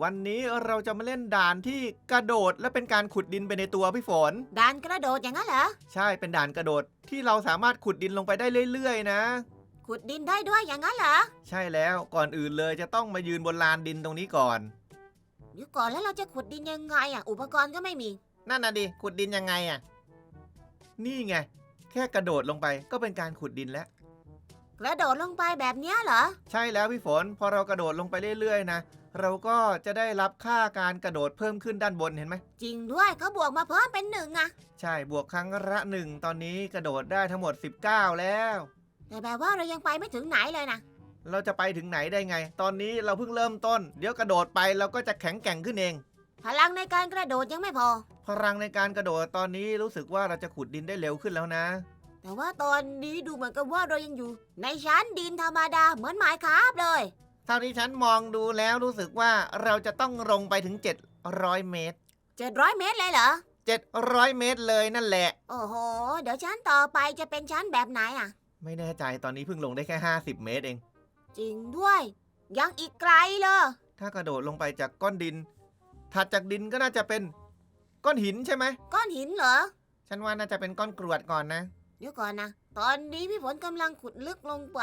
วันนี้เราจะมาเล่นด่านที่กระโดดและเป็นการขุดดินไปในตัวพี่ฝน ด่านกระโดดอย่างนั้นเหรอ ใช่เป็นด่านกระโดดที่เราสามารถขุดดินลงไปได้เรื่อยๆ นะ ขุดดินได้ด้วยอย่างนั้นเหรอ ใช่แล้วก่อนอื่นเลยจะต้องมายืนบนลานดินตรงนี้ก่อนเดี๋ยวก่อนแล้วเราจะขุดดินยังไงอะอุปกรณ์ก็ไม่มี นั่นน่ะดิขุดดินยังไงอะ นี่ไง แค่กระโดดลงไปก็เป็นการขุดดินแล้ว กระโดดลงไปแบบเนี้ยเหรอ ใช่แล้วพี่ฝน พอเรากระโดดลงไปเรื่อยๆนะ เราก็จะได้รับค่าการกระโดดเพิ่มขึ้นด้านบนเห็นไหม จริงด้วยเขาบวกมาเพิ่มเป็นหนึ่งอะใช่ บวกครั้งละหนึ่งตอนนี้กระโดดได้ทั้งหมด 19 แล้ว แต่แบบว่าเรายังไปไม่ถึงไหนเลยนะเราจะไปถึงไหนได้ไง ตอนนี้เราเพิ่งเริ่มต้น เดี๋ยวกระโดดไปเราก็จะแข็งแกร่งขึ้นเอง พลังในการกระโดดยังไม่พอ พลังในการกระโดดตอนนี้รู้สึกว่าเราจะขุดดินได้เร็วขึ้นแล้วนะ แต่ว่าตอนนี้ดูเหมือนกับว่าเรายังอยู่ ในชั้นดินธรรมดาเหมือนไม้คาบเลย เท่าที่ฉันมองดูแล้วรู้สึกว่าเราจะต้องลงไปถึง 700 เมตร 700 เมตรเลยเหรอ 700 เมตรเลยนั่นแหละ โอ้โห เดี๋ยวชั้นต่อไปจะเป็นชั้นแบบไหนอะไม่แน่ใจตอนนี้เพิ่งลงได้แค่ 50 เมตรเอง จริงด้วย ยังอีกไกลเลย ถ้ากระโดดลงไปจากก้อนดิน ถัดจากดินก็น่าจะเป็นก้อนหินใช่ไหม ก้อนหินเหรอ ฉันว่าน่าจะเป็นก้อนกรวดก่อนนะ เดี๋ยวก่อนนะ ตอนนี้พี่ฝนกำลังขุดลึกลงไป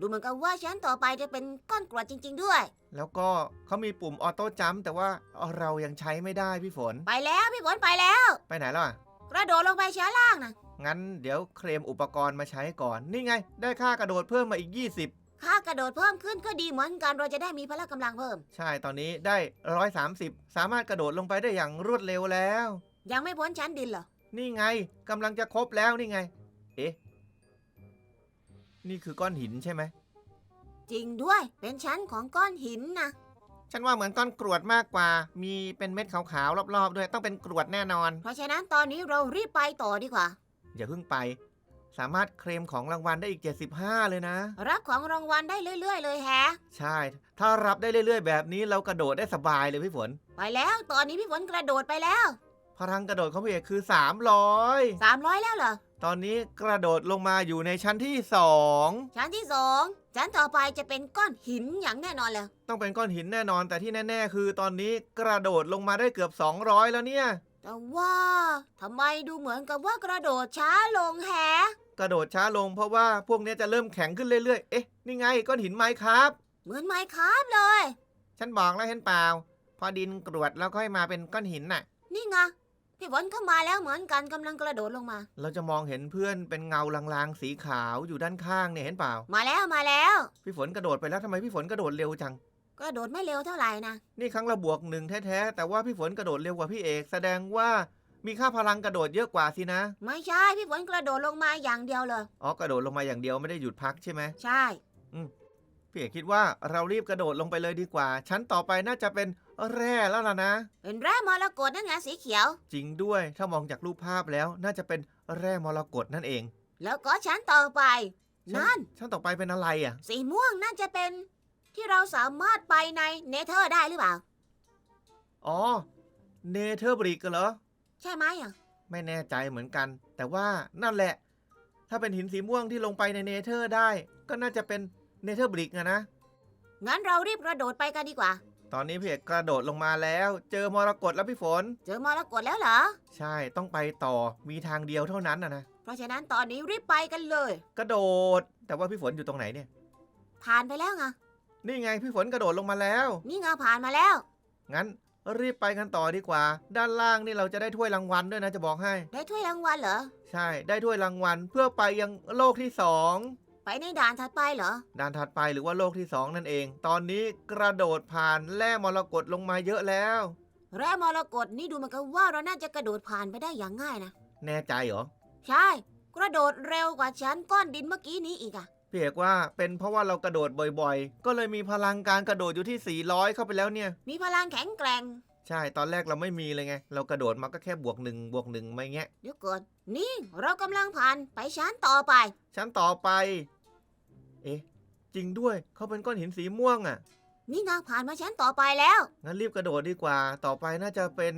ดูเหมือนกับว่าชั้นต่อไปจะเป็นก้อนกรวดจริง ๆ ด้วย แล้วก็เขามีปุ่มออโต้จัมป์แต่ว่าเรายังใช้ไม่ได้พี่ฝน ไปแล้วพี่ฝนไปแล้ว ไปไหนแล้วอะกระโดดลงไปชั้นล่างนะงั้นเดี๋ยวเคลมอุปกรณ์มาใช้ก่อน นี่ไง ได้ค่ากระโดดเพิ่มมาอีก 20 ค่ากระโดดเพิ่มขึ้นก็ดีเหมือนกันเราจะได้มีพละกำลังเพิ่ม ใช่ตอนนี้ได้ 130 สามารถกระโดดลงไปได้อย่างรวดเร็วแล้ว ยังไม่พ้นชั้นดินเหรอ นี่ไงกำลังจะครบแล้วนี่ไง เอ๊ะ นี่คือก้อนหินใช่ไหม จริงด้วยเป็นชั้นของก้อนหินนะฉันว่าเหมือนก้อนกรวดมากกว่า มีเป็นเม็ดขาวๆรอบๆ ด้วยต้องเป็นกรวดแน่นอน เพราะฉะนั้นตอนนี้เรารีบไปต่อดีกว่า อย่าเพิ่งไป สามารถเคลมของรางวัลได้อีก 75 เลยนะ รับของรางวัลได้เรื่อย ๆ เลยแฮะ ใช่ ถ้ารับได้เรื่อย ๆ แบบนี้เรากระโดดได้สบายเลยพี่ฝน ไปแล้ว ตอนนี้พี่ฝนกระโดดไปแล้ว พลังกระโดดของพี่เอกคือ 300 300แล้วเหรอ ตอนนี้กระโดดลงมาอยู่ในชั้นที่ชั้นที่สองชั้นต่อไปจะเป็นก้อนหินอย่างแน่นอนเลย2ต้องเป็นก้อนหินแน่นอนแต่ที่แน่ ๆ คือตอนนี้กระโดดลงมาได้เกือบ 200 แล้วเนี่ย แต่ว่าทำไมดูเหมือนกับว่ากระโดดช้าลงแฮะ กระโดดช้าลงเพราะว่าพวกเนี้ยจะเริ่มแข็งขึ้นเรื่อยๆ เอ๊ะ นี่ไงก้อนหินไม้ครับ เหมือนไม้คาบเลย ฉันบอกแล้วเห็นเปล่า พอดินกรวดแล้วค่อยมาเป็นก้อนหินน่ะ นี่ไง พี่ฝนก็มาแล้วเหมือนกันกำลังกระโดดลงมา เราจะมองเห็นเพื่อนเป็นเงาลางๆสีขาวอยู่ด้านข้างเนี่ยเห็นเปล่า มาแล้วมาแล้ว พี่ฝนกระโดดไปแล้วทำไมพี่ฝนกระโดดเร็วจัง กระโดดไม่เร็วเท่าไหร่นะนี่ครั้งละบวกหนึ่งแท้ๆแต่ว่าพี่ฝนกระโดดเร็วกว่าพี่เอกแสดงว่ามีค่าพลังกระโดดเยอะกว่าสินะไม่ใช่พี่ฝนกระโดดลงมาอย่างเดียวเลย อ๋อกระโดดลงมาอย่างเดียวไม่ได้หยุดพักใช่ไหมใช่ พี่เอกคิดว่าเรารีบกระโดดลงไปเลยดีกว่า ชั้นต่อไปน่าจะเป็นแร่แล้วล่ะนะ เป็นแร่มรกตนั่นไงสีเขียว จริงด้วยถ้ามองจากรูปภาพแล้วน่าจะเป็นแร่มรกตนั่นเอง แล้วก็ชั้นต่อไปชั้นั่น ชั้นต่อไปเป็นอะไรอะ สีม่วงน่าจะเป็น ที่เราสามารถไปในเนเธอร์ได้หรือเปล่า อ๋อ เนเธอร์บริกเหรอ ใช่ไหมอะ ไม่แน่ใจเหมือนกัน แต่ว่านั่นแหละ ถ้าเป็นหินสีม่วงที่ลงไปในเนเธอร์ได้ ก็น่าจะเป็น เนเธอร์บริกอะนะ งั้นเรารีบกระโดดไปกันดีกว่า ตอนนี้พี่เอกกระโดดลงมาแล้ว เจอมรกตแล้วพี่ฝน เจอมรกตแล้วเหรอ ใช่ต้องไปต่อมีทางเดียวเท่านั้นนะนะเพราะฉะนั้นตอนนี้รีบไปกันเลย กระโดด แต่ว่าพี่ฝนอยู่ตรงไหนเนี่ย ผ่านไปแล้วไงนี่ไงพี่ฝนกระโดดลงมาแล้ว นี่ไงผ่านมาแล้ว งั้นรีบไปกันต่อดีกว่า ด้านล่างนี่เราจะได้ถ้วยรางวัลด้วยนะจะบอกให้ ได้ถ้วยรางวัลเหรอ ใช่ ได้ถ้วยรางวัลเพื่อไปยังโลกที่สอง ไปในด่านถัดไปเหรอ ด่านถัดไปหรือว่าโลกที่สองนั่นเอง ตอนนี้กระโดดผ่านแร่มรกตลงมาเยอะแล้ว แร่มรกตนี่ดูเหมือนกับว่าเราน่าจะกระโดดผ่านไปได้อย่างง่ายนะ แน่ใจเหรอ ใช่ กระโดดเร็วกว่าชั้นก้อนดินเมื่อกี้นี้อีกอะพี่เอกว่าเป็นเพราะว่าเรากระโดดบ่อยๆ ก็เลยมีพลังการกระโดดอยู่ที่ 400 เข้าไปแล้วเนี่ย มีพลังแข็งแกร่ง ใช่ตอนแรกเราไม่มีเลยไง เรากระโดดมาก็แค่บวกหนึ่งบวกหนึ่งไม่เงี้ยเดี๋ยวก่อนนี่เรากำลังผ่านไปชั้นต่อไป ชั้นต่อไป เอ๊ะ จริงด้วยเขาเป็นก้อนหินสีม่วงอะ่ะ นี่ไงผ่านมาชั้นต่อไปแล้ว งั้นรีบกระโดดดีกว่า ต่อไปน่าจะเป็น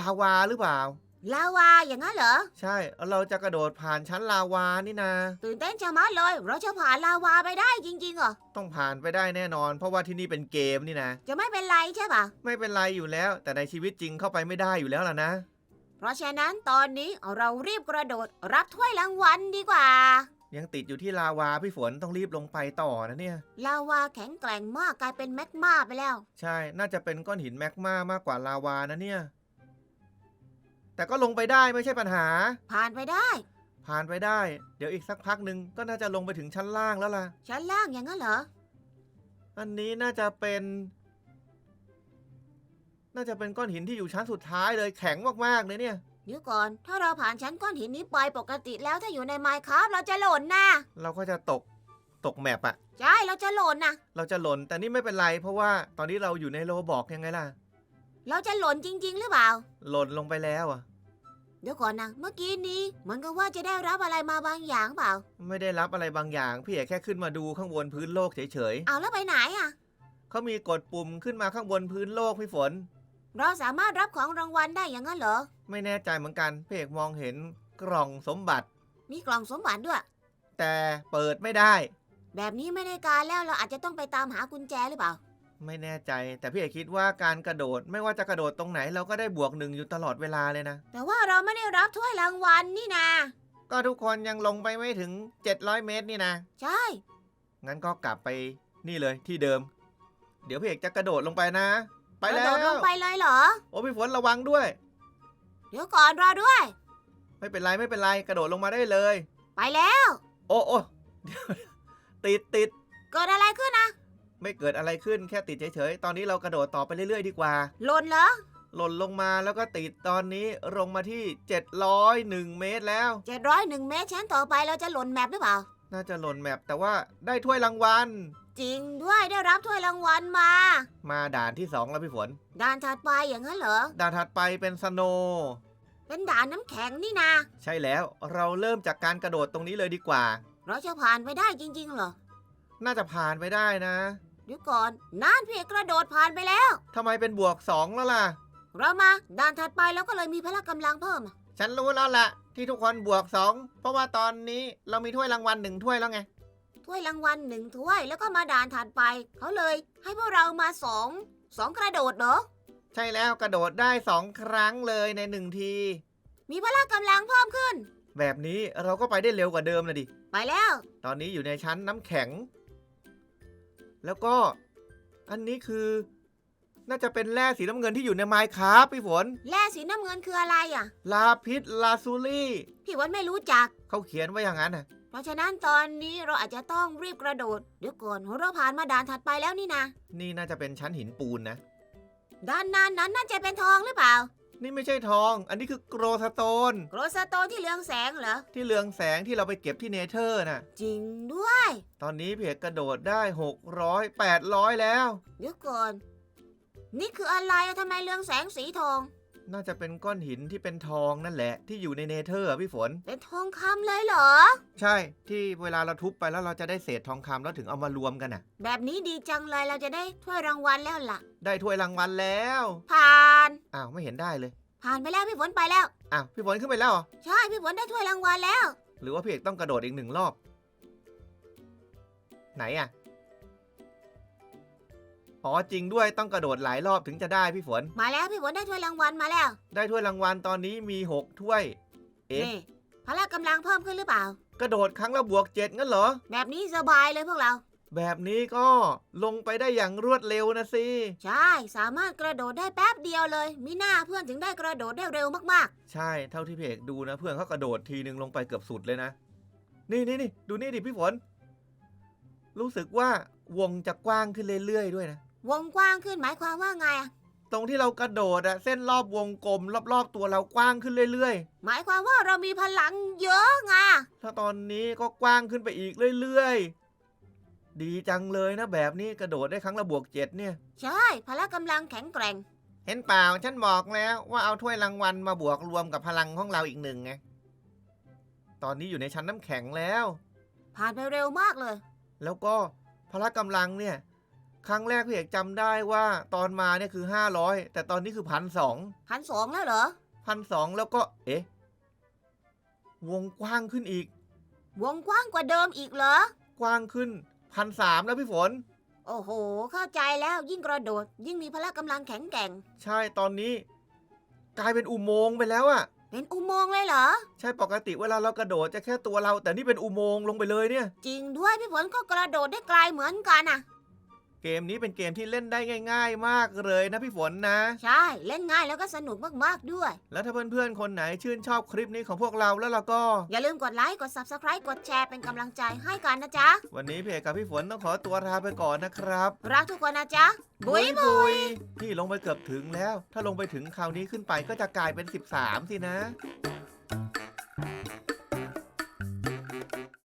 ลาวาหรือเปล่า ลาวาอย่างนั้นเหรอ ใช่ เราจะกระโดดผ่านชั้นลาวานี่นาตื่นเต้นชะมัดเลย เราจะผ่านลาวาไปได้จริงๆเหรอ ต้องผ่านไปได้แน่นอน เพราะว่าที่นี่เป็นเกมนี่นะ จะไม่เป็นไรใช่ปะไม่เป็นไรอยู่แล้ว แต่ในชีวิตจริงเข้าไปไม่ได้อยู่แล้วล่ะนะ เพราะฉะนั้นตอนนี้เรารีบกระโดดรับถ้วยรางวัลดีกว่า ยังติดอยู่ที่ลาวาพี่ฝนต้องรีบลงไปต่อนะเนี่ย ลาวาแข็งแกร่งมากกลายเป็นแมกมาไปแล้ว ใช่ น่าจะเป็นก้อนหินแมกมามากกว่าลาวานะเนี่ย แต่ก็ลงไปได้ไม่ใช่ปัญหา ผ่านไปได้ ผ่านไปได้ เดี๋ยวอีกสักพักหนึ่งก็น่าจะลงไปถึงชั้นล่างแล้วล่ะ ชั้นล่างอย่างนั้นเหรอ อันนี้น่าจะเป็น น่าจะเป็นก้อนหินที่อยู่ชั้นสุดท้ายเลยแข็งมากๆเลยเนี่ย เดี๋ยวก่อน ถ้าเราผ่านชั้นก้อนหินนี้ไปปกติแล้วถ้าอยู่ในไมค์ครับเราจะหล่นนะเราก็จะตกตกแมปอะใช่เราจะหล่นนะเราจะหล่นแต่นี่ไม่เป็นไร เพราะว่าตอนนี้เราอยู่ในโลบอกยังไงล่ะ เราจะหล่นจริง ๆ หรือเปล่า หล่นลงไปแล้วอะเดี๋ยวก่อนนะ เมื่อกี้นี้เหมือนกับว่าจะได้รับอะไรมาบางอย่างเปล่า ไม่ได้รับอะไรบางอย่าง พี่เอกแค่ขึ้นมาดูข้างบนพื้นโลกเฉยเอาแล้วไปไหนอะ ๆเขามีกดปุ่มขึ้นมาข้างบนพื้นโลกพี่ฝน เราสามารถรับของรางวัลได้อย่างนั้นเหรอ ไม่แน่ใจเหมือนกันพี่เอกมองเห็นกล่องสมบัติ มีกล่องสมบัติด้วย แต่เปิดไม่ได้ แบบนี้ไม่ได้การแล้วเราอาจจะต้องไปตามหากุญแจหรือเปล่า ไม่แน่ใจ แต่พี่เอกคิดว่าการกระโดดไม่ว่าจะกระโดดตรงไหนเราก็ได้บวกหนึ่งอยู่ตลอดเวลาเลยนะ แต่ว่าเราไม่ได้รับถ้วยรางวัลนี่นะ ก็ทุกคนยังลงไปไม่ถึง 700 เมตรนี่นะ ใช่ งั้นก็กลับไปนี่เลยที่เดิม เดี๋ยวพี่เอกจะกระโดดลงไปนะ ไปกระแล้โดวดลงไปเลยเหรอ โอ้พี่ฝนระวังด้วย เดี๋ยวก่อนรอด้วย ไม่เป็นไรไม่เป็นไรกระโดดลงมาได้เลย ไปแล้ว โอ้โอ้เดี๋ยวติดติดเกิดอะไรขึ้นนะ ไม่เกิดอะไรขึ้นแค่ติดเฉยๆ ตอนนี้เรากระโดดต่อไปเรื่อยๆ ดีกว่า หล่นเหรอ หล่นลงมาแล้วก็ติดตอนนี้ลงมาที่ 701 เมตรแล้วเจ็ดร้อยหนึ่งเมตรชั้นต่อไปเราจะหล่นแมปหรือเปล่า น่าจะหล่นแมปแต่ว่าได้ถ้วยรางวัล จริงด้วยได้รับถ้วยรางวัลมา มาด่านที่ 2 แล้วพี่ฝน ด่านถัดไปอย่างนั้นเหรอ ด่านถัดไปเป็นสโนว์เป็นด่านน้ำแข็งนี่นาใช่แล้วเราเริ่มจากการกระโดดตรงนี้เลยดีกว่า เราจะผ่านไปได้จริงๆเหรอ น่าจะผ่านไปได้นะ เดี๋ยวก่อนนั่นพี่เอกกระโดดผ่านไปแล้ว ทำไมเป็นบวก2แล้วล่ะ เรามาด่านถัดไปแล้วก็เลยมีพละกำลังเพิ่ม ฉันรู้แล้วล่ะ ที่ทุกคนบวก2เพราะว่าตอนนี้เรามีถ้วยรางวัลหนึ่งถ้วยแล้วไง ถ้วยรางวัลหนึ่งถ้วยแล้วก็มาด่านถัดไป เขาเลยให้พวกเรามาสองสองกระโดดเหรอ ใช่แล้วกระโดดได้2ครั้งเลยในหนึ่งที มีพละกำลังเพิ่มขึ้น แบบนี้เราก็ไปได้เร็วกว่าเดิมเลยดิ ไปแล้ว ตอนนี้อยู่ในชั้นน้ำแข็ง แล้วก็อันนี้คือ น่าจะเป็นแร่สีน้ำเงินที่อยู่ในไมค์ครับพี่ฝน แร่สีน้ำเงินคืออะไรอะ ลาพิษลาซูลี่ พี่วันไม่รู้จัก เขาเขียนไว้อย่างนั้นนะเพราะฉะนั้นตอนนี้เราอาจจะต้องรีบกระโดดเดี๋ยวก่อนเราผ่านมาด่านถัดไปแล้วนี่นะ นี่น่าจะเป็นชั้นหินปูนนะ ด้านนั้นนั้นน่าจะเป็นทองหรือเปล่า นี่ไม่ใช่ทอง อันนี้คือโกรสโตน โกรสโตนที่เรืองแสงเหรอ ที่เรืองแสงที่เราไปเก็บที่เนเธอร์น่ะ จริงด้วย ตอนนี้เพจกระโดดได้ 600 800 แล้ว เดี๋ยวก่อน นี่คืออะไรอะทำไมเรืองแสงสีทอง น่าจะเป็นก้อนหินที่เป็นทองนั่นแหละ ที่อยู่ในเนเธอร์อะพี่ฝน เป็นทองคำเลยเหรอ ใช่ที่เวลาเราทุบไปแล้วเราจะได้เศษทองคำแล้วถึงเอามารวมกันน่ะ แบบนี้ดีจังเลยเราจะได้ถ้วยรางวัลแล้วล่ะ ได้ถ้วยรางวัลแล้วผ่าน อ้าวไม่เห็นได้เลยผ่านไปแล้วพี่ฝนไปแล้ว อ้าวพี่ฝนขึ้นไปแล้วเหรอใช่พี่ฝนได้ถ้วยรางวัลแล้ว หรือว่าพี่เอกต้องกระโดดอีกหนึ่งรอบ ไหนอะ อ๋อจริงด้วยต้องกระโดดหลายรอบถึงจะได้พี่ฝน มาแล้วพี่ฝนได้ถ้วยรางวัลมาแล้ว ได้ถ้วยรางวัลตอนนี้มีหกถ้วย เอ๊ะนี่พละกำลังเพิ่มขึ้นหรือเปล่า กระโดดครั้งละบวกเจ็ดงั้นเหรอ แบบนี้สบายเลยพวกเรา แบบนี้ก็ลงไปได้อย่างรวดเร็วนะสิ ใช่สามารถกระโดดได้แป๊บเดียวเลย มีหน้าเพื่อนถึงได้กระโดดได้เร็วมากใช่เท่าที่พี่เอกดูนะ เพื่อนเขากระโดดทีนึงลงไปเกือบสุดเลยนะ นี่นี่นี่ดูนี่ดิพี่ฝน รู้สึกว่าวงจะกว้างขึ้นเรื่อยๆด้วยนะๆ วงกว้างขึ้นหมายความว่าไงอะตรงที่เรากระโดดอะเส้นรอบวงกลม รอบๆตัวเรากว้างขึ้นเรื่อยหมายความว่าเรามีพลังเยอะไงๆถ้าตอนนี้ก็กว้างขึ้นไปอีกเรื่อยๆ ดีจังเลยนะแบบนี้กระโดดได้ครั้งละบวกเจ็ดเนี่ย ใช่พละกำลังแข็งแกร่ง เห็นเปล่าฉันบอกแล้วว่าเอาถ้วยรางวัลมาบวกรวมกับพลังของเราอีกหนึ่งไง ตอนนี้อยู่ในชั้นน้ำแข็งแล้ว ผ่านไปเร็วมากเลย แล้วก็พละกำลังเนี่ย ครั้งแรกพี่เอกจำได้ว่าตอนมาเนี่ยคือ 500 แต่ตอนนี้คือพันสองพันสองแล้วเหรอพันสองแล้วก็ เอ๊ะ วงกว้างขึ้นอีก วงกว้างกว่าเดิมอีกเหรอ กว้างขึ้นพันสามแล้วพี่ฝน โอ้โห เข้าใจแล้วยิ่งกระโดด ยิ่งมีพละกำลังแข็งแกร่ง ใช่ตอนนี้ กลายเป็นอุโมงค์ไปแล้วอะเป็นอุโมงค์เลยเหรอ ใช่ปกติเวลาเรากระโดดจะแค่ตัวเรา แต่นี่เป็นอุโมงค์ลงไปเลยเนี่ย จริงด้วยพี่ฝนก็กระโดดได้ไกลเหมือนกันอะ เกมนี้เป็นเกมที่เล่นได้ง่าย ๆ มากเลยนะพี่ฝนนะ ใช่ เล่นง่ายแล้วก็สนุกมากๆด้วย แล้วถ้าเพื่อนๆ คนไหนชื่นชอบคลิปนี้ของพวกเราแล้วเราก็ อย่าลืมกดไลค์ กด subscribe กดแชร์เป็นกำลังใจให้กันนะจ๊ะ วันนี้พี่เอกกับพี่ฝนต้องขอตัวลาไปก่อนนะครับ รักทุกคนนะจ๊ะ บุยบุยนี่ลงไปเกือบถึงแล้ว ถ้าลงไปถึงคราวนี้ขึ้นไปก็จะกลายเป็น 13 สินะบ